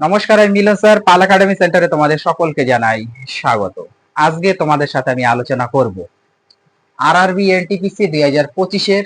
নমস্কার, আমি মিলন স্যার। পাল একাডেমি সেন্টারে তোমাদের সকলকে জানাই স্বাগত। আজকে তোমাদের সাথে আমি আলোচনা করব আরআরবি এনটিপিসি দুই হাজার পঁচিশের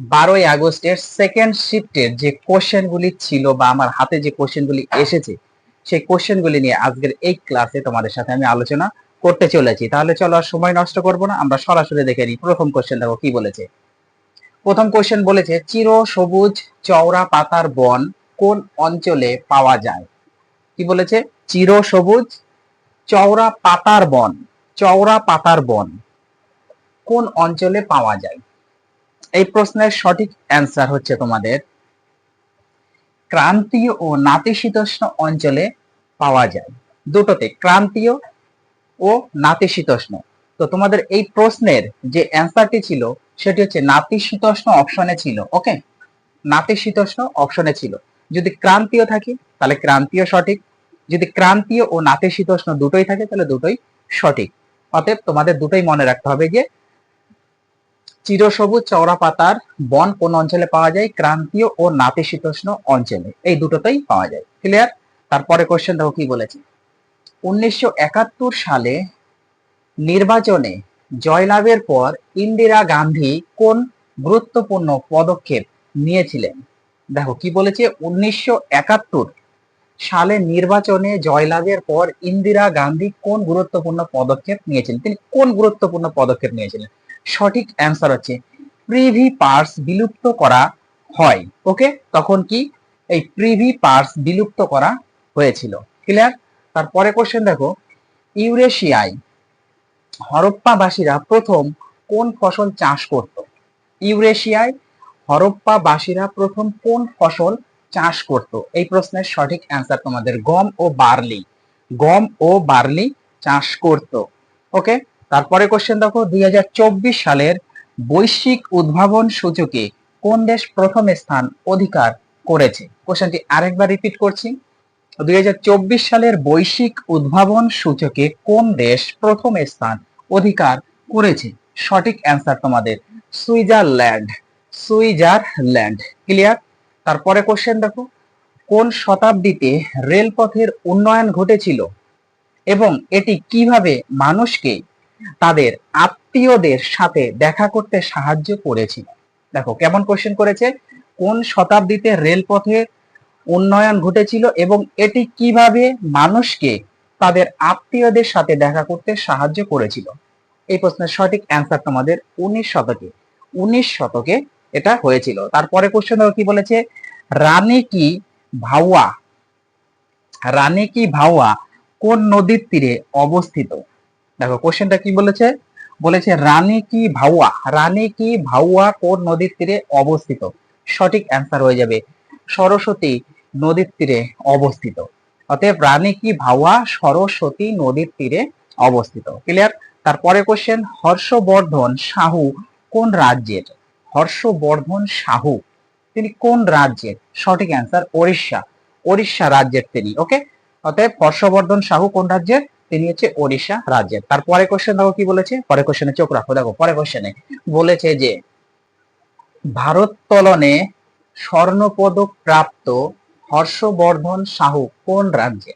বারোই আগস্টের সেকেন্ড শিফটের যে কোশ্চেনগুলি ছিল বা আমার হাতে যে কোশ্চেনগুলি এসেছে, সেই কোশ্চেনগুলি নিয়ে আজকের এই ক্লাসে তোমাদের সাথে আমি আলোচনা করতে চলেছি। তাহলে চলো আর সময় নষ্ট করব না, আমরা সরাসরি দেখে নিই প্রথম কোশ্চেন দেখো কি বলেছে। প্রথম কোশ্চেন বলেছে চির সবুজ চওড়া পাতার বন কোন অঞ্চলে পাওয়া যায়? কি বলেছে? চির সবুজ চওড়া পাতার বন, চওড়া পাতার বন। কোন অঞ্চলে পাওয়া যায়? এই প্রশ্নের সঠিক অ্যান্সার হচ্ছে তোমাদের ক্রান্তীয় ও নাতিশীতোষ্ণ অঞ্চলে পাওয়া যায়। দুটোতে ক্রান্তীয় ও নাতিশীতোষ্ণ। তো তোমাদের এই প্রশ্নের যে অ্যান্সারটি ছিল, সেটি হচ্ছে নাতিশীতোষ্ণ অপশনে ছিল, ওকে? নাতিশীতোষ্ণ অপশনে ছিল। যদি ক্রান্তীয় থাকে, তাহলে ক্রান্তীয় সঠিক। যদি ক্রান্তীয় ও নাতিশীতোষ্ণ দুটোই থাকে, তাহলে দুটোই সঠিক। অতএব তোমাদের দুটোই মনে রাখতে হবে যে চিরসবুজ চওড়া পাতার বন কোন অঞ্চলে পাওয়া যায়? ক্রান্তীয় ও নাতিশীতোষ্ণ অঞ্চলে। এই দুটোতেই পাওয়া যায়। ক্লিয়ার তারপরে কোশ্চেন দেখো কি বলেছে। উনিশশো একাত্তর সালে নির্বাচনে জয়লাভের পর ইন্দিরা গান্ধী কোন গুরুত্বপূর্ণ পদক্ষেপ নিয়েছিলেন? দেখো, কি বলেছে? উনিশশো একাত্তর সালে নির্বাচনে জয়লাভের পর ইন্দিরা গান্ধী কোন গুরুত্বপূর্ণ পদক্ষেপ নিয়েছিলেন? তিনি কোন গুরুত্বপূর্ণ পদক্ষেপ নিয়েছিলেন? সঠিক অ্যান্সার হচ্ছে প্রিভি পার্স বিলুপ্ত করা হয়। ওকে তখন কি? এই প্রিভি পার্স বিলুপ্ত করা হয়েছিল। ক্লিয়ার তারপরে কোশ্চেন দেখো। ইউরেশিয়ায় হরপ্পাবাসীরা প্রথম কোন ফসল চাষ করত? ইউরেশিয়ায় হরপ্পাবাসীরা প্রথম কোন ফসল চাষ করত? এই প্রশ্নের সঠিক অ্যান্সার তোমাদের গম ও বার্লি। গম ও বার্লি চাষ করত। ওকে তারপরে কোশ্চেন দেখো, দুই হাজার চব্বিশ সালের বৈশ্বিক উদ্ভাবন সূচকে কোন দেশ প্রথম স্থান অধিকার করেছে? কোশ্চেনটি আরেকবার রিপিট করছি। দুই হাজার চব্বিশ সালের বৈশ্বিক উদ্ভাবন সূচকে কোন দেশ প্রথম স্থান অধিকার করেছে? সঠিক অ্যান্সার তোমাদের সুইজারল্যান্ড। Switzerland clear? তারপরে কোশ্চেন দেখো। কোন শতাব্দীতে রেলপথের উন্নয়ন ঘটেছিল? এবং এটি কীভাবে মানুষকে তাদের আত্মীয়দের সাথে দেখা করতে সাহায্য করেছিল দেখো, কেমন কোশ্চেন করেছে? কোন শতাব্দীতে রেলপথের উন্নয়ন ঘটেছিল এবং এটি কীভাবে মানুষকে তাদের আত্মীয়দের সাথে দেখা করতে সাহায্য করেছিল? এই প্রশ্নের সঠিক অ্যান্সার তোমাদের উনিশ শতকে। উনিশ শতকে এটা হয়েছিল। তারপরে কোশ্চেন কি বলেছে? রানী কি ভাওয়া? রানী কি ভাওয়া কোন নদীর তীরে অবস্থিত? দেখো কোশ্চেনটা কি বলেছে? বলেছে রানী কি ভাওয়া? রানী কি ভাওয়া কোন নদীর তীরে অবস্থিত? সঠিক অ্যান্সার হয়ে যাবে সরস্বতী নদীর তীরে অবস্থিত। অতএব রানী কি ভাওয়া সরস্বতী নদীর তীরে অবস্থিত। ক্লিয়ার তারপরে কোশ্চেন হর্ষবর্ধন সাহু কোন রাজ্যের? হর্ষবর্ধন সাহু। তিনি কোন রাজ্যের? সঠিক অ্যান্সার ওড়িশা। ওড়িশা রাজ্যের তিনি ওকে অতএব হর্ষবর্ধন সাহু কোন রাজ্যের? তিনি হচ্ছে ওড়িশা রাজ্যের। তারপরে কোশ্চেন দেখো কি বলেছে? পরে কোশ্চেনে চোখ রাখো, দেখো পরে কোশ্চেনে বলেছে যে ভারোত্তোলনে স্বর্ণপদক প্রাপ্ত হর্ষবর্ধন সাহু কোন রাজ্যে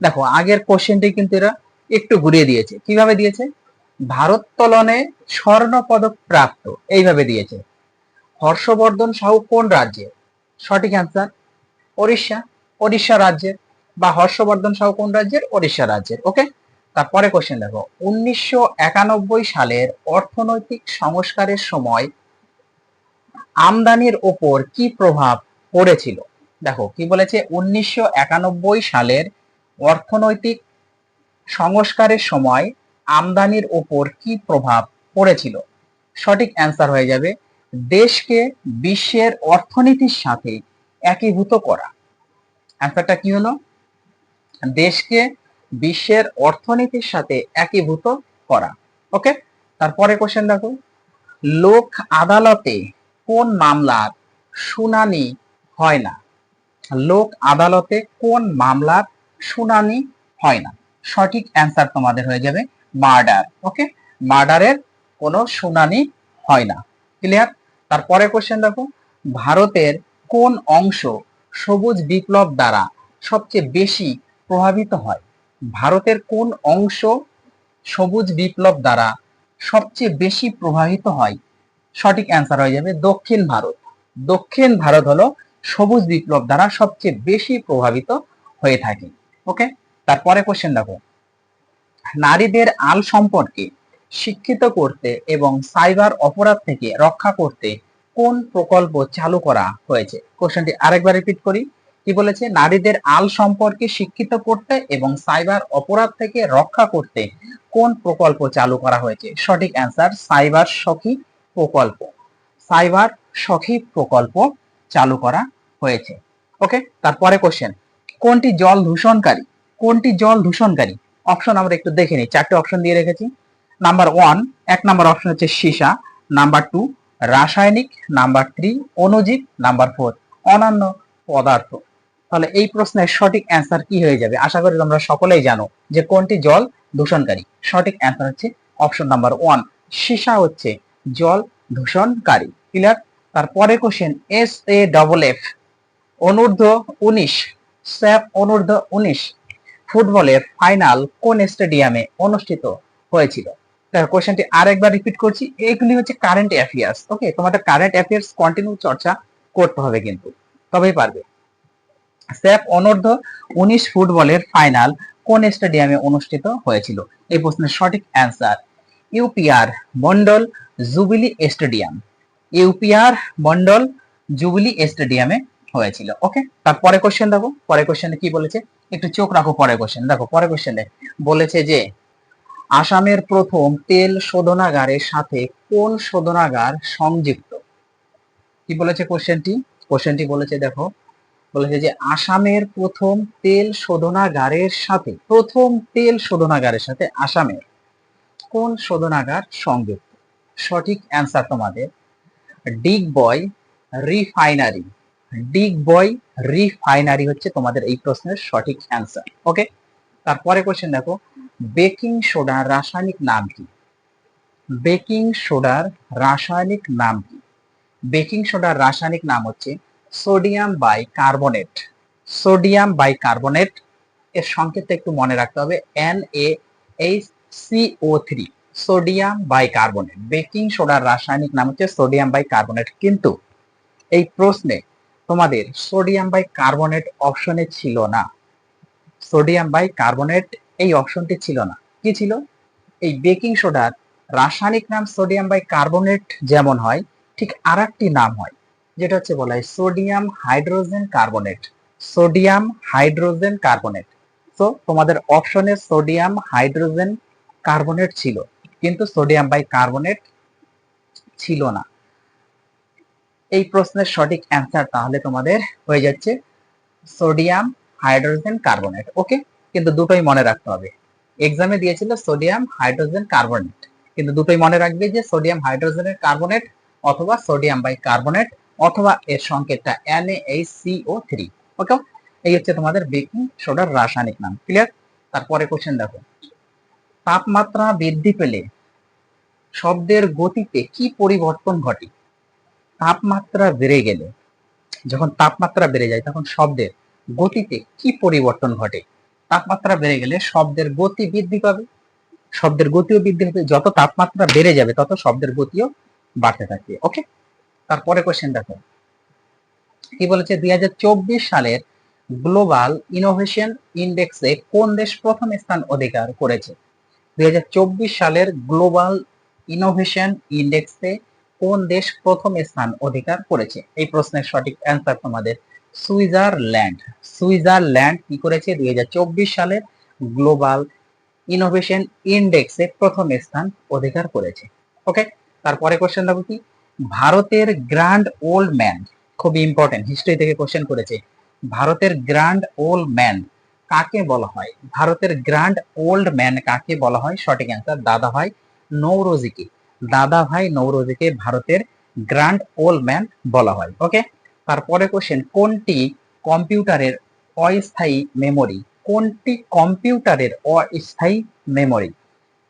দেখো, আগের কোশ্চেনটি কিন্তু এরা একটু ঘুরিয়ে দিয়েছে। কীভাবে দিয়েছে? ভারোত্তোলনে স্বর্ণ পদক প্রাপ্ত, এইভাবে দিয়েছে। হর্ষবর্ধন সাহু কোন রাজ্যে সঠিক অ্যান্সার ওড়িশা। ওড়িশা রাজ্যের বা হর্ষবর্ধন সাহু কোন রাজ্যের? ওড়িশা রাজ্যের ওকে তারপরে কোশ্চেন দেখো। উনিশশো একানব্বই সালের অর্থনৈতিক সংস্কারের সময় আমদানির ওপর কি প্রভাব পড়েছিল? দেখো, কি বলেছে? উনিশশো একানব্বই সালের অর্থনৈতিক সংস্কারের সময় আমদানির ওপর কি প্রভাব পড়েছিল? সঠিক অ্যান্সার হয়ে যাবে দেশকে বিশ্বের অর্থনীতির সাথে একীভূত করা। অ্যান্সারটা কি হলো? দেশকে বিশ্বের অর্থনীতির সাথে একীভূত করা। ওকে তারপরে কোশ্চেন দেখো। লোক আদালতে কোন মামলার শুনানি হয় না? লোক আদালতে কোন মামলার শুনানি হয় না? সঠিক অ্যান্সার তোমাদের হয়ে যাবে, মার্ডার। ওকে মার্ডারের কোনো শুনানি হয় না। ক্লিয়ার তারপরে কোশ্চেন দেখো, ভারতের কোন অংশ সবুজ বিপ্লব দ্বারা সবচেয়ে বেশি প্রভাবিত হয়? ভারতের কোন অংশ সবুজ বিপ্লব দ্বারা সবচেয়ে বেশি প্রভাবিত হয়? সঠিক অ্যান্সার হয়ে যাবে দক্ষিণ ভারত। দক্ষিণ ভারত হলো সবুজ বিপ্লব দ্বারা সবচেয়ে বেশি প্রভাবিত হয়ে থাকে। ওকে তারপরে কোশ্চেন দেখো, নারীদের আল সম্পর্কে শিক্ষিত করতে এবং সাইবার অপরাধ থেকে রক্ষা করতে কোন প্রকল্প চালু করা হয়েছে? কোশ্চেনটি আরেকবার রিপিট করি। কি বলেছে? নারীদের আল সম্পর্কে শিক্ষিত করতে এবং সাইবার অপরাধ থেকে রক্ষা করতে কোন প্রকল্প চালু করা হয়েছে? সঠিক অ্যান্সার সাইবার সখী প্রকল্প। সাইবার সখী প্রকল্প চালু করা হয়েছে। ওকে তারপরে কোশ্চেন কোনটি জল দূষণকারী? কোনটি জল দূষণকারী? অপশন আমরা একটু দেখে নিই। চারটে অপশন দিয়ে রেখেছি। নাম্বার ওয়ান এক নাম্বার অপশন হচ্ছে সীসা। নাম্বার টু রাসায়নিক। নাম্বার থ্রি অনুজীব নাম্বার ফোর অন্যান্য পদার্থ। তাহলে এই প্রশ্নের সঠিক অ্যান্সার কি হয়ে যাবে? আশা করি তোমরা সকলেই জানো যে কোনটি জল দূষণকারী। সঠিক অ্যান্সার হচ্ছে অপশন নাম্বার ওয়ান সীসা হচ্ছে জল দূষণকারী। ক্লিয়ার তারপরে question S A double F অনূর্ধ্ব উনিশ, স্যাপ অনূর্ধ্ব উনিশ, ফুটবলের ফাইনাল কোন স্টেডিয়ামে অনুষ্ঠিত হয়েছিল? কোশ্চেনটি আরেকবার রিপিট করছি। এগুলি হচ্ছে কারেন্ট অ্যাফেয়ার্স ওকে তোমাদের কারেন্ট অ্যাফেয়ার্স কন্টিনিউ চর্চা করতে হবে কিন্তু, তবেই পারবে। স্যাপ অনূর্ধ্ব উনিশ ফুটবলের ফাইনাল কোন স্টেডিয়ামে অনুষ্ঠিত হয়েছিল? এই প্রশ্নের সঠিক অ্যান্সার ইউপিআর মন্ডল জুবিলি স্টেডিয়াম। ইউপিআর মন্ডল জুবিলি স্টেডিয়ামে হয়েছিল ওকে তারপরে কোশ্চেন দেখো পরে কোশ্চেনে কি বলেছে? একটু চোখ রাখো পরে কোশ্চেন দেখো পরে কোশ্চেনে বলেছে যে আসামের প্রথম তেল শোধনাগারের সাথে কোন শোধনাগার সংযুক্ত? কি বলেছে কোশ্চেনটি কোশ্চেনটি বলেছে দেখো, বলেছে যে আসামের প্রথম তেল শোধনাগারের সাথে, প্রথম তেল শোধনাগারের সাথে আসামের কোন শোধনাগার সংযুক্ত? সঠিক অ্যান্সার তোমাদের, ডিগ বয় রিফাইনারি, ডিগ বয় রিফাইনারি হচ্ছে তোমাদের এই প্রশ্নের সঠিক অ্যান্সার ওকে তারপরে কোশ্চেন দেখো বেকিং সোডার রাসায়নিক নাম কি? বেকিং সোডার রাসায়নিক নাম কি? বেকিং সোডার রাসায়নিক নাম হচ্ছে sodium bicarbonate sodium bicarbonate এর সংকেতটা একটু মনে রাখতে হবে N A H C O three sodium bicarbonate baking সোডার রাসায়নিক নাম হচ্ছে সোডিয়াম বাই কার্বনেট কিন্তু এই প্রশ্নে তোমাদের সোডিয়াম বাই কার্বনেট অপশনে ছিল না। সোডিয়াম বাই কার্বনেট এই অপশনটি ছিল না। কি ছিল? এই বেকিং সোডার রাসায়নিক নাম সোডিয়াম বাই কার্বনেট যেমন হয়, ঠিক আর নাম হয়, যেটা হচ্ছে বলা হয় sodium hydrogen carbonate. Sodium hydrogen carbonate. তো তোমাদের অপশনে সোডিয়াম হাইড্রোজেন কার্বনেট ছিল, কিন্তু সোডিয়াম বাই কার্বনেট ছিল না। এই প্রশ্নের সঠিক অ্যান্সার তাহলে তোমাদের হয়ে যাচ্ছে সোডিয়াম হাইড্রোজেন কার্বনেট। ওকে কিন্তু দুটোই মনে রাখতে হবে। এক্সামে দিয়েছিল সোডিয়াম হাইড্রোজেন কার্বনেট কিন্তু দুটোই মনে রাখবে যে সোডিয়াম হাইড্রোজেনের কার্বনেট অথবা সোডিয়াম বাই কার্বনেট অথবা এর সংকেতটা NaCO3 থ্রি ওকে এই হচ্ছে তোমাদের বেকিং সোডার রাসায়নিক নাম। ক্লিয়ার তারপরে কোশ্চেন দেখো। তাপমাত্রা বৃদ্ধি পেলে শব্দের গতিতে কি পরিবর্তন ঘটে? তাপমাত্রা বেড়ে গেলে। যখন তাপমাত্রা বেড়ে যায়, তখন শব্দের গতিতে কি পরিবর্তন ঘটে? তাপমাত্রা বেড়ে গেলে শব্দের গতি বৃদ্ধি পাবে। শব্দের গতিও বৃদ্ধি হবে। যত তাপমাত্রা বেড়ে যাবে, তত শব্দের গতিও বাড়তে থাকবে। ওকে তারপরে কোশ্চেন দেখো। কি বলেছে? দুই সালের গ্লোবাল ইনোভেশন ইন্ডেক্সে কোন দেশ প্রথম স্থান অধিকার করেছে? দুই হাজার চব্বিশ সালের গ্লোবাল ইনোভেশন ইন্ডেক্সে কোন দেশ প্রথম স্থান অধিকার করেছে? এই প্রশ্নের সঠিক অ্যান্সার তোমাদের সুইজারল্যান্ড। সুইজারল্যান্ড কি করেছে? দুই হাজার চব্বিশ সালের গ্লোবাল ইনোভেশন ইন্ডেক্সে প্রথম স্থান অধিকার করেছে। ওকে? তারপরে কোশ্চেন দেখো কি? ভারতের গ্র্যান্ড ওল্ড ম্যান খুবই ইম্পর্টেন্ট হিস্ট্রি থেকে কোশ্চেন করেছে। ভারতের গ্র্যান্ড ওল্ড ম্যান কাকে বলা হয়? ভারতের গ্র্যান্ড ওল্ড ম্যান কাকে বলা হয়? সঠিক অ্যান্সার দাদা ভাই নৌরোজিকে। দাদা ভাই নৌরোজিকে ভারতের গ্র্যান্ড ওল্ড ম্যান বলা হয়। ওকে? তারপরে কোশ্চেন কোনটি কম্পিউটারের অস্থায়ী মেমোরি কোনটি কম্পিউটারের অস্থায়ী মেমোরি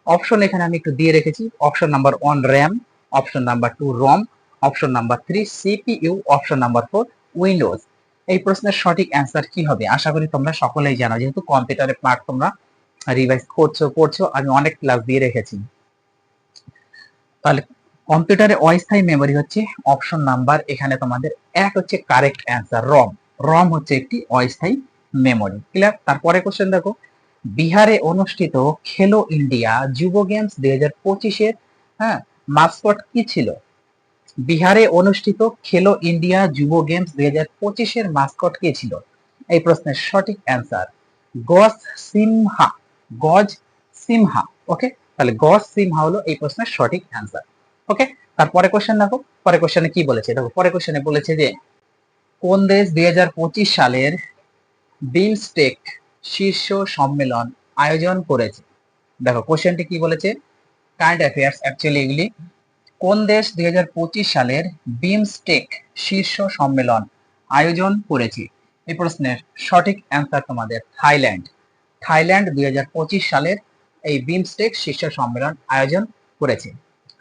অপশন এখানে আমি একটু দিয়ে রেখেছি। Option number one RAM option number two ROM option number three CPU option number four Windows এই প্রশ্নের সঠিক অ্যান্সার কি হবে? আশা করি তোমরা সকলেই জানো। যেহেতু কম্পিউটারে পার্ট তোমরা রিভাইজ করছ, পড়ছো, আমি অনেক ক্লাস দিয়ে রেখেছি। তাহলে কম্পিউটারে অস্থায়ী মেমরি হচ্ছে অপশন নাম্বার এখানে তোমাদের এক হচ্ছে কারেক্ট অ্যান্সার রম রম হচ্ছে একটি অস্থায়ী মেমরি ক্লিয়ার তারপরে কোশ্চেন দেখো। বিহারে অনুষ্ঠিত খেলো ইন্ডিয়া যুব গেমস দুই হাজার পঁচিশের হ্যাঁ মাস্কট কি ছিল? বিহারে অনুষ্ঠিত খেলো ইন্ডিয়া যুব গেমস দুই হাজার পঁচিশের মাস্কট কে ছিল? এই প্রশ্নের সঠিক অ্যান্সার গজ সিমহা। গজ সিমহা ওকে তাহলে গজ সিমহা হলো এই প্রশ্নের সঠিক অ্যান্সার ওকে তারপরে কোশ্চেন দেখো। পরে কোশ্চেনে কি বলেছে? দেখো পরে কোশ্চেনে বলেছে যে, কোন দেশ দুই হাজার পঁচিশ সালের বিমস্টেক শীর্ষ সম্মেলন আয়োজন করেছে? দেখো কোশ্চেনটি কি বলেছে? কারেন্ট অ্যাফেয়ার্স অ্যাকচুয়ালি এগুলি, কোন দেশ দুই হাজার পঁচিশ সালের বিমস্টেক শীর্ষ সম্মেলন আয়োজন করেছে? এই প্রশ্নের সঠিক অ্যান্সার তোমাদের থাইল্যান্ড। থাইল্যান্ড দুই হাজার পঁচিশ সালের এই বিমস্টেক শীর্ষ সম্মেলন আয়োজন করেছে।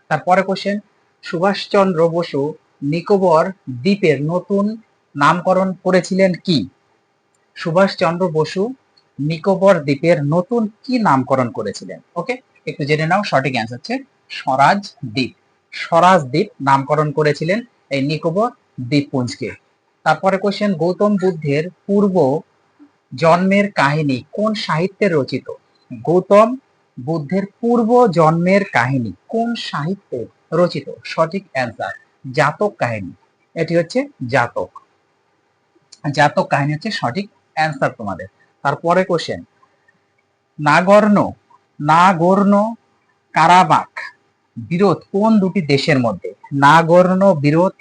তারপরে কোশ্চেন সুভাষচন্দ্র বসু নিকোবর দ্বীপের নতুন নামকরণ করেছিলেন কি? সুভাষচন্দ্র বসু নিকোবর দ্বীপের নতুন কি নামকরণ করেছিলেন? ওকে একটু জেনে নাও, সঠিক অ্যান্সার হচ্ছে স্বরাজ দ্বীপ। স্বরাজ দ্বীপ নামকরণ করেছিলেন এই নিকোবর দ্বীপপুঞ্জকে। তারপরে কোশ্চেন গৌতম বুদ্ধের পূর্ব জন্মের কাহিনী কোন সাহিত্যে রচিত? গৌতম বুদ্ধের পূর্ব জন্মের কাহিনী কোন সাহিত্যে রচিত? সঠিক অ্যান্সার জাতক কাহিনী। এটি হচ্ছে জাতক। জাতক কাহিনী হচ্ছে সঠিক অ্যান্সার তোমাদের। তারপরে কোশ্চেন নাগর্ণ নাগর্ণ কারাবাক, বিরোধ কোন দুটি দেশের মধ্যে? নাগর্ণ বিরোধ,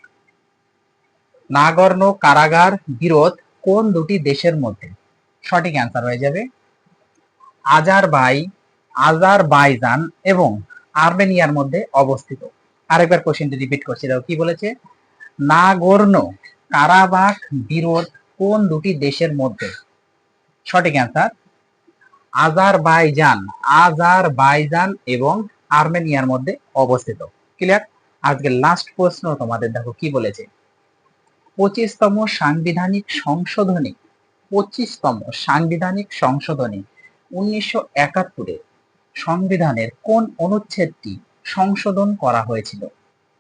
নাগর্ণ কারাগার, বিরোধ কোন দুটি দেশের মধ্যে? সঠিক অ্যান্সার হয়ে যাবে আজারবাই আজারবাইজান এবং আর্মেনিয়ার মধ্যে অবস্থিত। আরেকবার কোশ্চেনটি রিপিট করছি দাও কি বলেছে? নাগর্ণ কারাবাক বিরোধ কোন দুটি দেশের মধ্যে? সঠিক অ্যান্সার আজারবাইজান আজারবাইজান এবং আর্মেনিয়ার মধ্যে অবস্থিত। ক্লিয়ার আজকে লাস্ট প্রশ্ন তোমাদের, দেখো কি বলেছে? পঁচিশতম সাংবিধানিক সংশোধনী, পঁচিশতম সাংবিধানিক সংশোধনী, উনিশশো একাত্তরে সংবিধানের কোন অনুচ্ছেদটি সংশোধন করা হয়েছিল?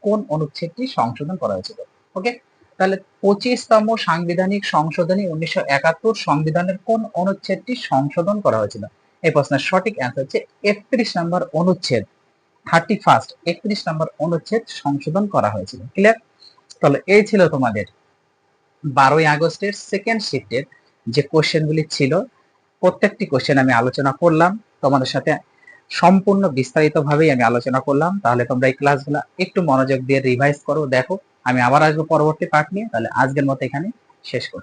কোন অনুচ্ছেদটি সংশোধন করা হয়েছিল? ওকে তাহলে পঁচিশতম সাংবিধানিক সংশোধনী উনিশশো একাত্তর সংবিধানের কোন অনুচ্ছেদটি সংশোধন করা হয়েছিল? এই প্রশ্নের সঠিক অ্যান্সার হচ্ছে একত্রিশ নম্বর অনুচ্ছেদ থার্টি ফার্স্ট একত্রিশ নম্বর অনুচ্ছেদ সংশোধন করা হয়েছিল। ক্লিয়ার তাহলে এই ছিল তোমাদের বারোই আগস্টের সেকেন্ড শিফটের যে কোশ্চেনগুলি ছিল, প্রত্যেকটি কোশ্চেন আমি আলোচনা করলাম। তোমাদের সাথে সম্পূর্ণ বিস্তারিতভাবেই আমি আলোচনা করলাম। তাহলে তোমরা এই ক্লাসগুলো একটু মনোযোগ দিয়ে রিভাইজ করো, দেখো। আমি আবার আসব পরবর্তী পার্ট নিয়ে। তাহলে আজকের মতো এখানে শেষ করছি।